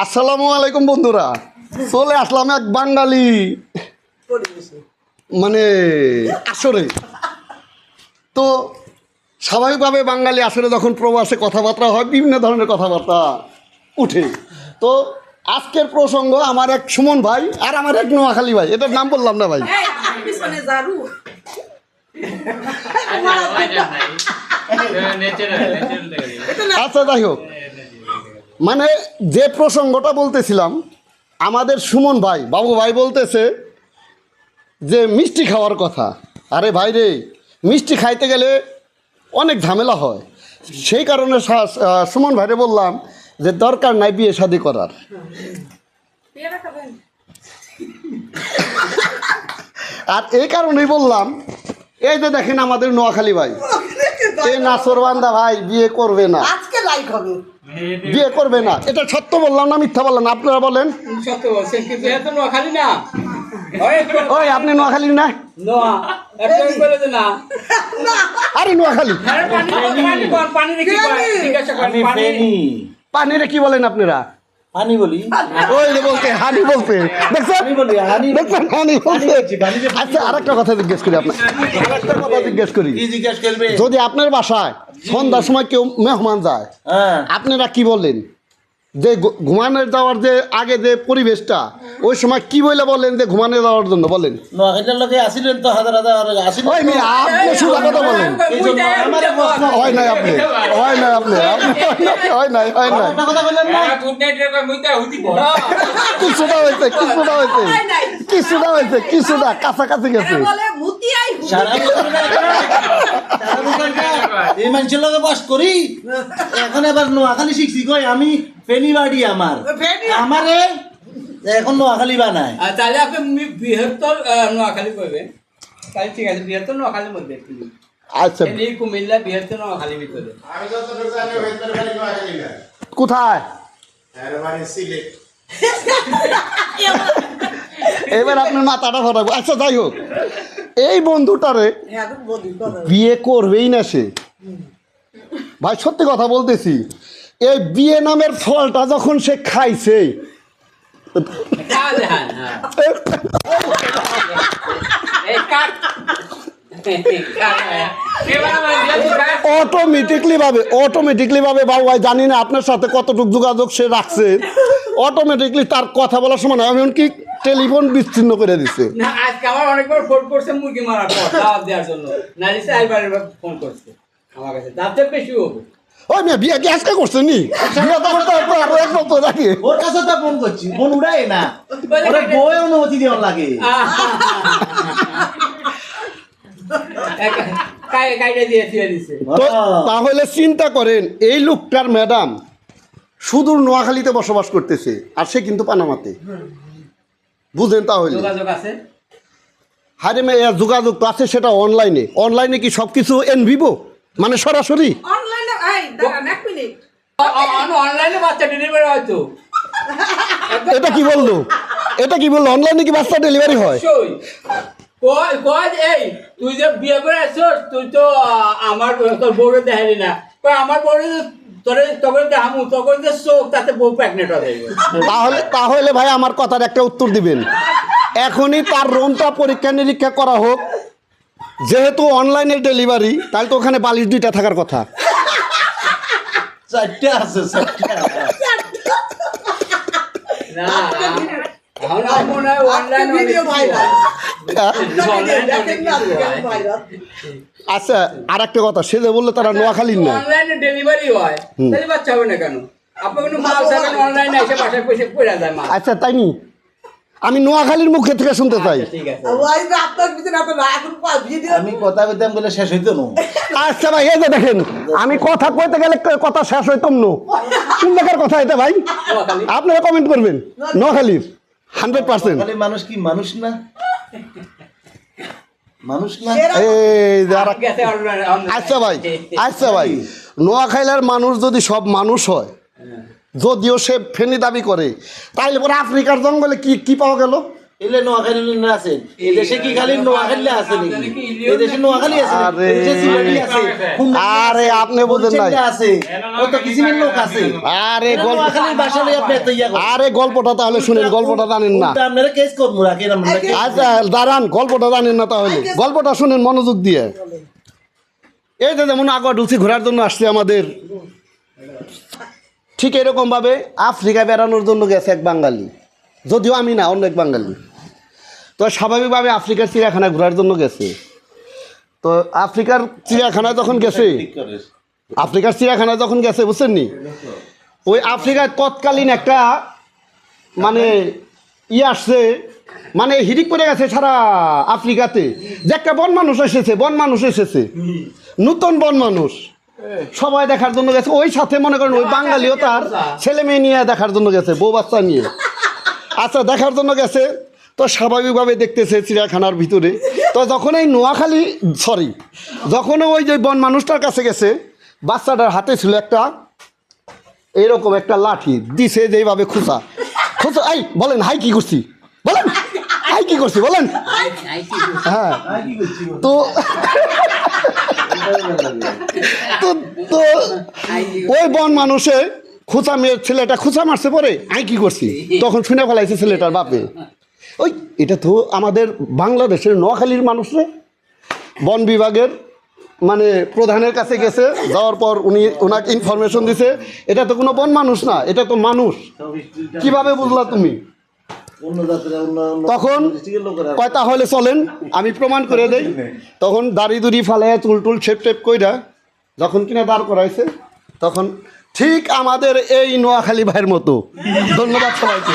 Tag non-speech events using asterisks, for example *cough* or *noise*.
আসসালামু আলাইকুম বন্ধুরা। চলে আসলাম এক বাঙালি মানে আসরে। তো স্বাভাবিকভাবে বাঙালি আসরে যখন প্রবাসে কথাবার্তা হয় বিভিন্ন ধরনের কথাবার্তা উঠে। তো আজকের প্রসঙ্গ আমার এক সুমন ভাই আর আমার এক নোয়াখালী ভাই। এটার নাম বললাম না ভাই? এই, আচ্ছা যাই হোক। মানে যে প্রসঙ্গটা বলতেছিলাম, আমাদের সুমন ভাই, বাবু ভাই বলতেছে যে মিষ্টি খাওয়ার কথা। আরে ভাই রে, মিষ্টি খাইতে গেলে অনেক ঝামেলা হয়। সেই কারণে সুমন ভাইরে বললাম যে দরকার নাই বিয়ে শাদি করার। আর এই কারণেই বললাম, এই যে দেখেন আমাদের নোয়াখালী ভাই, এই নাসরবান্দা ভাই বিয়ে করবে না। আজকে লাইক হবে। বিয়ে করবে না। এটা সত্য বললাম না মিথ্যা বললাম আপনারা বলেন। ওই আপনি নোয়াখালী না? আরে নোয়াখালী। পানি পানিরে কি বলেন আপনারা? হানি বলি। ওই বলতে হানি বলতে দেখছেন? হানি বলি হানি দেখছেন? হানি বলতে বলছি, পানি যে- আচ্ছা আরেকটা কথা জিজ্ঞেস করি আপনার আরেকটা কথা জিজ্ঞেস করি। কি জিজ্ঞাসা করবে যদি আপনার বাসায় সন্ধ্যার সময় কেউ মেহমান যায়। হ্যাঁ। আপনারা কি বলেন? যে ঘুমানোর যাওয়ার যে আগে যে পরিবেশটা ওই সময় কি বলে বলেন যে ঘুমানো যাওয়ার জন্য? বলেন। লোকে আসিলেন তো হাজার হাজার আপনি কথা বলেন। হয় নাই আপনি। হয় নাই আপনি। হয় নাই হয় নাই বললেন হইতি বড় কিছুটা হয়েছে কিছুটা হয়েছে। হয়। কিছুটা হয়েছে কিছুটা কাছাকাছি গেছে *laughs* এরা বলে মুতিয়াই হুতি। সারা বছর না, সারা বছর না, এই মানুষের লগে বাস করি? এখন এবার নোয়াখালী শিখছি কই? আমি ফেনি বাড়ি আমার? আমারে এখন নোয়াখালী বানায়। তাহলে আপনি মি- বৃহত্তর নোয়াখালী করবেন। তাহলে ঠিক আছে বৃহত্তর নোয়াখালীর মধ্যে আচ্ছা। এই কুমিল্লা বৃহত্তর নোয়াখালীর ভিতরে। কোথায়? এবার আপনার মাথাটা ফটাবো। আচ্ছা যাই হোক। এই বন্ধুটারে হ্যাঁ বিয়ে করবেই না সে। ভাই সত্যি কথা বলতেছি এই বিয়ে নামের ফলটা যখন সে খাইছে খা দেখান হ্যাঁ। অটোমেটিকলি ভাবে অটোমেটিকলি ভাবে বাবু ভাই জানি না আপনার সাথে কতটুকু যোগাযোগ সে রাখছে। অটোমেটিকলি তার কথা বলার সময় এমনকি টেলিফোন বিচ্ছিন্ন করে দিচ্ছে না আজকে আমার অনেকবার ফোন করছে মুরগি মারার পর দেওয়ার জন্য। দিছে ফোন করছে। আমার কাছে দাঁতের বেশি হব ওই মেয়ে বিয়ে কি আজকে করছে নি? বিয়ে তো করতে হবে এক বছর আগে ওর কাছে তো ফোন করছি ফোন উড়াই না। ওরে বই অনুমতি দেওয়ার লাগে। কাইটা দিয়ে দিয়ে দিছে তো। তাহলে চিন্তা করেন এই লোকটার ম্যাডাম সুদূর নোয়াখালীতে বসবাস করতেছে আর সে কিন্তু পানামাতে। বুঝলেন তাহলে। হারে মেয়ে যোগাযোগ তো আছে সেটা অনলাইনে অনলাইনে কি সব কিছু এন ভিভো মানে সরাসরি? অনলাইনে এই দাঁড়ান এক মিনিট অনলাইনে বাচ্চা ডেলিভারি হয়তো এটা কি বলল? এটা কি বলল? অনলাইনে কি বাচ্চা ডেলিভারি হয়? এই তুই যে বিয়ে করে আসছিস তুই তো আমার তোর বউরে দেখালি না। আমার বউরে হয়ে তাহলে ভাই আমার কথার একটা উত্তর দিবেন। এখনই তার রুমটা পরীক্ষা নিরীক্ষা করা হোক। যেহেতু অনলাইনে ডেলিভারি তাহলে তো ওখানে বালিশ দুইটা থাকার কথা। আচ্ছা আর একটা কথা সে যে বলল তারা নোয়াখালীর না অনলাইনে ডেলিভারি হয় তাহলে বাচ্চা হবে না কেন? আপনি কোনো মাল অনলাইনে এসে বাসায় পয়সা পড়ে যায় আচ্ছা তাই নি আমি নোয়াখালীর মুখে থেকে শুনতে চাই। আচ্ছা, আমি কথা কইতাম বলে শেষ হইতো না। আচ্ছা ভাই এই যে দেখেন আমি কথা কইতে গেলে কথা শেষ হইতাম নো। কোন জায়গার কথা এটা ভাই। আপনারা কমেন্ট করবেন। নোয়াখালীর। Hundred percent. মানুষ কি মানুষ না? মানুষ না? এই যে আর এক- গেছে অনলাইনে আচ্ছা ভাই আচ্ছা ভাই। নোয়াখাইলার মানুষ যদি সব মানুষ হয়। যদিও সে ফেনি দাবি করে তাইলে পরে আফ্রিকার জঙ্গলে কি কি পাওয়া গেল? এলে নোয়াখালী আছে। এই কি খালি নোয়াখালী আছে নাকি? এই নোয়াখালী আছে আরে। আছে আপনি বোঝেন নাই। আছে কত কিসিমের লোক আছে? আরে গল্প নোয়াখালীর ভাষা লই আপনি এত ইয়া আরে গল্পটা তাহলে শুনেন গল্পটা জানেন না। উল্টা আপনারা কেস করব রাখেন আমরা আচ্ছা দাঁড়ান গল্পটা জানেন না তাহলে। গল্পটা শুনেন মনোযোগ দিয়ে। এই যে যেমন আগা ঢুকছি ঘোরার জন্য আসছে আমাদের। ঠিক এরকমভাবে আফ্রিকা বেড়ানোর জন্য গেছে এক বাঙালি। যদিও আমি না, অন্য এক বাঙালি। তো স্বাভাবিকভাবে আফ্রিকার চিড়িয়াখানা ঘোরার জন্য গেছে। তো আফ্রিকার চিড়িয়াখানায় যখন গেছে, আফ্রিকার চিড়িয়াখানায় যখন গেছে, বুঝছেন নি? ওই আফ্রিকায় তৎকালীন একটা মানে ই আসছে মানে হিরিক পড়ে গেছে সারা আফ্রিকাতে। যে একটা বন মানুষ এসেছে, বন মানুষ এসেছে। নতুন বন মানুষ। সবাই দেখার জন্য গেছে। ওই সাথে মনে করেন ওই বাঙালিও তার ছেলে মেয়ে নিয়ে দেখার জন্য গেছে বউ বাচ্চা নিয়ে। আচ্ছা দেখার জন্য গেছে। তো স্বাভাবিকভাবে দেখতেছে চিড়িয়াখানার ভিতরে। তো যখন এই নোয়াখালী সরি যখন ওই যে বন মানুষটার কাছে গেছে বাচ্চাটার হাতে ছিল একটা এইরকম একটা লাঠি দিছে যেইভাবে খুঁচা। খুঁচা এই বলেন হাই কি করছি? বলেন হাই কি করছি বলেন। হ্যাঁ। তো তো ওই বন মানুষে খুচা মেয়ের ছেলেটা খুচা মারছে পরে, আই কি করছি? তখন শুনে ফেলাইছে ছেলেটার বাপে। ওই, এটা তো আমাদের বাংলাদেশের নোয়াখালীর মানুষ রে। বন বিভাগের মানে প্রধানের কাছে গেছে, যাওয়ার পর উনি ওনাকে ইনফরমেশন দিছে, এটা তো কোনো বন মানুষ না, এটা তো মানুষ। কীভাবে বুঝলা তুমি? তখন কয়, তাহলে চলেন, আমি প্রমাণ করে দেই। তখন দাড়ি দুড়ি ফালে চুল টুল ছেপ টেপ কইরা যখন কিনা দাঁড় করাইছে তখন ঠিক আমাদের এই নোয়াখালী ভাইয়ের মতো। ধন্যবাদ সবাইকে।